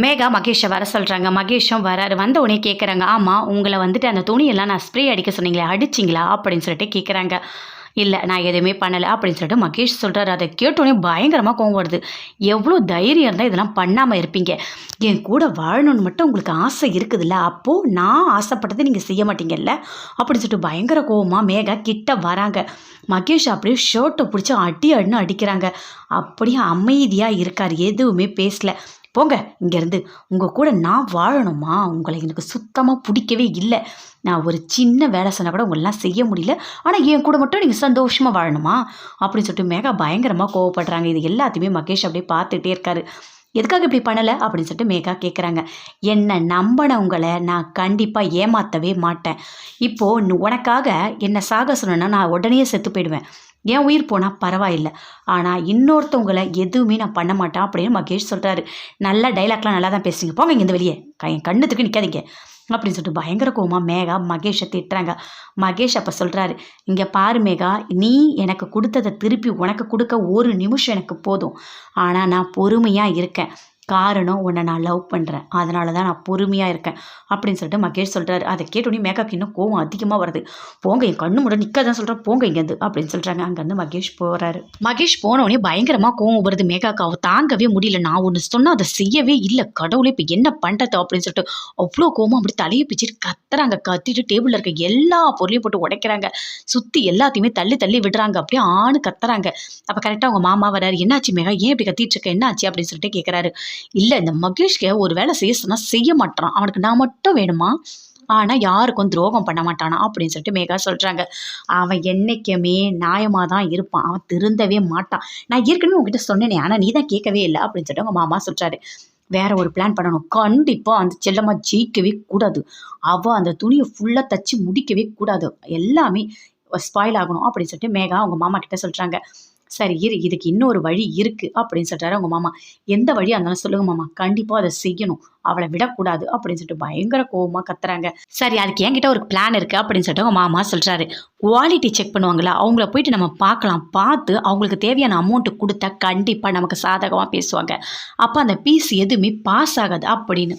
மேகா மகேஷை வர சொல்கிறாங்க மகேஷும் வராரு. வந்த உடனே கேட்குறாங்க ஆமாம் உங்களை வந்துட்டு அந்த துணியெல்லாம் நான் ஸ்ப்ரே அடிக்க சொன்னீங்களே அடிச்சிங்களா? அப்படின்னு சொல்லிட்டு கேட்குறாங்க இல்லை நான் எதுவுமே பண்ணலை அப்படின்னு சொல்லிட்டு மகேஷ் சொல்கிறாரு அதை கேட்டோடனே பயங்கரமாக கோவம் வருது. எவ்வளோ தைரியம் இருந்தால் இதெல்லாம் பண்ணாமல் இருப்பீங்க. என் கூட வாழணும்னு மட்டும் உங்களுக்கு ஆசை இருக்குதுல்ல. அப்போது நான் ஆசைப்பட்டதை நீங்கள் செய்ய மாட்டீங்கல்ல? அப்படின்னு சொல்லிட்டு பயங்கர கோவமாக மேகா கிட்ட வராங்க. மகேஷ் அப்படியே ஷர்ட்டை பிடிச்சி அடி அடின்னு அடிக்கிறாங்க. அப்படியே அமைதியாக இருக்கார். எதுவுமே பேசலை. போங்க இங்கேருந்து. உங்கள் கூட நான் வாழணுமா? உங்களை எனக்கு சுத்தமாக பிடிக்கவே இல்லை. நான் ஒரு சின்ன வேலை சொன்னால் கூட உங்களெலாம் செய்ய முடியல. ஆனால் என் கூட மட்டும் நீங்கள் சந்தோஷமாக வாழணுமா? அப்படின்னு சொல்லிட்டு மேகா பயங்கரமாக கோவப்படுறாங்க. இது எல்லாத்தையுமே மகேஷ் அப்படியே பார்த்துட்டே இருக்காரு. எதுக்காக இப்படி பண்ணலை? அப்படின்னு சொல்லிட்டு மேகா கேட்குறாங்க என்னை நம்பினவங்களை நான் கண்டிப்பாக ஏமாற்றவே மாட்டேன். இப்போது உனக்காக என்னை சாக சொன்னேன்னா நான் உடனே செத்து போயிடுவேன். என் உயிர் போனால் பரவாயில்லை. ஆனால் இன்னொருத்தவங்களை எதுவுமே நான் பண்ண மாட்டேன் அப்படின்னு மகேஷ் சொல்கிறாரு நல்லா டைலாக்லாம் நல்லா தான் பேசுறீங்க. போங்க இங்கே வெளியே. என் கண்ணுத்துக்கு நிற்காதீங்க அப்படின்னு சொல்லிட்டு பயங்கர கோவமா மேகா மகேஷை திட்டுறாங்க. மகேஷ் அப்போ சொல்கிறாரு இங்கே பாரு மேகா நீ எனக்கு கொடுத்ததை திருப்பி உனக்கு கொடுக்க ஒரு நிமிஷம் எனக்கு போதும். ஆனால் நான் பொறுமையாக இருக்கேன். காரணம் உன்னை நான் லவ் பண்ணுறேன் அதனால தான் நான் பொறுமையாக இருக்கேன். அப்படின்னு சொல்லிட்டு மகேஷ் சொல்கிறாரு அதை கேட்டோடனே மேக்கப் இன்னும் கோவம் அதிகமாக வருது. போங்க என் கண்ணு முட நிற்க தான் சொல்கிறேன் போங்க இங்கேருந்து அப்படின்னு சொல்கிறாங்க அங்கேருந்து மகேஷ் போகிறாரு மகேஷ் போனவுடனே பயங்கரமாக கோவம் வருது. மேகாக்கு அவ தாங்கவே முடியல. நான் ஒன்று சொன்னால் அதை செய்யவே இல்லை. கடவுளே இப்போ என்ன பண்ணுறது அப்படின்னு சொல்லிட்டு அவ்வளோ கோவம் அப்படி தலையை பிச்சுட்டு கத்துறாங்க. கத்திட்டு டேபிளில் இருக்க எல்லா பொருளையும் போட்டு உடைக்கிறாங்க. சுற்றி எல்லாத்தையுமே தள்ளி தள்ளி விடுறாங்க. அப்படியே ஆணு கத்துறாங்க. அப்போ கரெக்டாக அவங்க மாமா வராரு என்னாச்சு மேகா? ஏன் இப்படி கத்திட்டு இருக்க? என்னாச்சு? அப்படின்னு சொல்லிட்டு கேட்குறாரு இல்லை இந்த மகேஷ்க ஒரு வேலை செய்ய சொன்னால் செய்ய மாட்டான் அவனுக்கு நான் மட்டும் வேணுமா? ஆனால் யாருக்கும் துரோகம் பண்ண மாட்டானா? அப்படின்னு சொல்லிட்டு மேகா சொல்கிறாங்க அவன் என்னைக்குமே நியாயமாக தான் இருப்பான். அவன் திருந்தவே மாட்டான். நான் ஏற்கனவே உங்ககிட்ட சொன்னேனே ஆனால் நீ தான் கேட்கவே இல்லை அப்படின்னு சொல்லிட்டு அவங்க மாமா சொல்கிறாரு வேற ஒரு பிளான் பண்ணணும். கண்டிப்பாக அந்த செல்லம்மா ஜெயிக்கவே கூடாது. அவள் அந்த துணியை ஃபுல்லாக தச்சு முடிக்கவே கூடாது. எல்லாமே ஸ்பாயில் ஆகணும் அப்படின்னு சொல்லிட்டு மேகா அவங்க மாமா கிட்ட சொல்கிறாங்க சரி இரு இதுக்கு இன்னொரு வழி இருக்குது அப்படின்னு சொல்லிட்டாரு அவங்க மாமா. எந்த வழியாக இருந்தாலும் சொல்லுங்க மாமா. கண்டிப்பாக அதை செய்யணும். அவளை விடக்கூடாது அப்படின்னு சொல்லிட்டு பயங்கர கோவமாக கத்துறாங்க. சரி அதுக்கு என்கிட்ட ஒரு பிளான் இருக்குது அப்படின்னு சொல்லிட்டு அவங்க மாமா சொல்கிறாரு குவாலிட்டி செக் பண்ணுவாங்களா அவங்கள போயிட்டு நம்ம பார்க்கலாம். பார்த்து அவங்களுக்கு தேவையான அமௌண்ட்டு கொடுத்தா கண்டிப்பாக நமக்கு சாதகமாக பேசுவாங்க. அப்போ அந்த பீஸ் எதுவுமே பாஸ் ஆகாது அப்படின்னு.